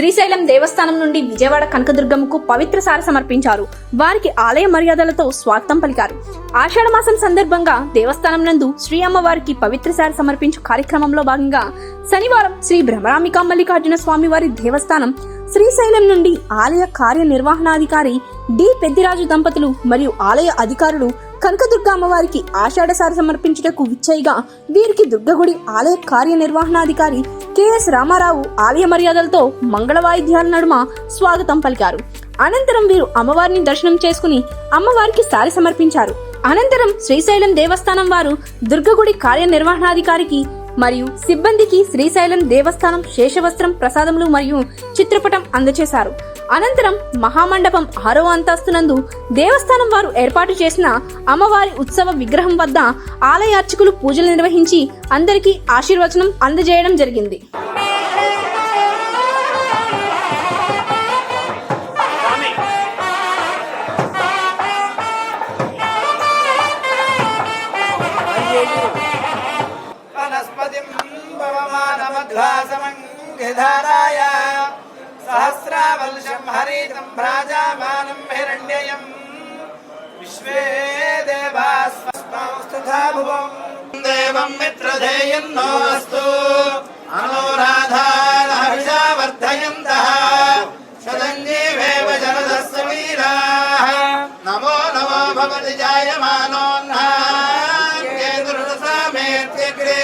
శ్రీశైలం దేవస్థానం నుండి విజయవాడ కనకదుర్గమ్మకు పవిత్ర సార సమర్పించారు. వారికి ఆలయ మర్యాదలతో స్వాగతం పలికారు. ఆషాఢ మాసం సందర్భంగా దేవస్థానం నందు శ్రీ అమ్మవారికి పవిత్ర సార సమర్పించు కార్యక్రమంలో భాగంగా శనివారం శ్రీ భ్రమరాంబికా మల్లికార్జున స్వామి వారి దేవస్థానం శ్రీశైలం నుండి ఆలయ కార్యనిర్వహణాధికారి డి పెద్దిరాజు దంపతులు మరియు ఆలయ అధికారులు కనకదుర్గ అమ్మవారికి ఆషాఢసారి సమర్పించుటకు విచ్చయిగా వీరికి దుర్గగుడి ఆలయ కార్యనిర్వహణాధికారి కెఎస్ రామారావు ఆలయ మర్యాదలతో మంగళ వాయిద్యాల నడుమ స్వాగతం పలికారు. అనంతరం వీరు అమ్మవారిని దర్శనం చేసుకుని అమ్మవారికి సారి సమర్పించారు. అనంతరం శ్రీశైలం దేవస్థానం వారు దుర్గగుడి కార్యనిర్వహణాధికారికి మరియు సిబ్బందికి శ్రీశైలం దేవస్థానం శేషవస్త్రం ప్రసాదములు మరియు చిత్రపటం అందజేశారు అనంతరం మహామండపం ఆరో అంతస్తునందు దేవస్థానం వారు ఏర్పాటు చేసిన అమ్మవారి ఉత్సవ విగ్రహం వద్ద ఆలయ అర్చకులు పూజలు నిర్వహించి అందరికీ ఆశీర్వచనం అందజేయడం జరిగింది. వనస్పతిం सहस्रावल्शं हरितं भ्राजामानं हिरण्ययम् विश्वे देवास्वस्मांस्तथा भुवम् देवं मित्रधेयन्नोऽस्तु अनोराधारहर्षा वर्धयन्तः सदञ्जीवेव जनदस्य वीराः नमो नमो भवति जायमानोऽह्नाग्रे दुर्दशा मेत्यग्रे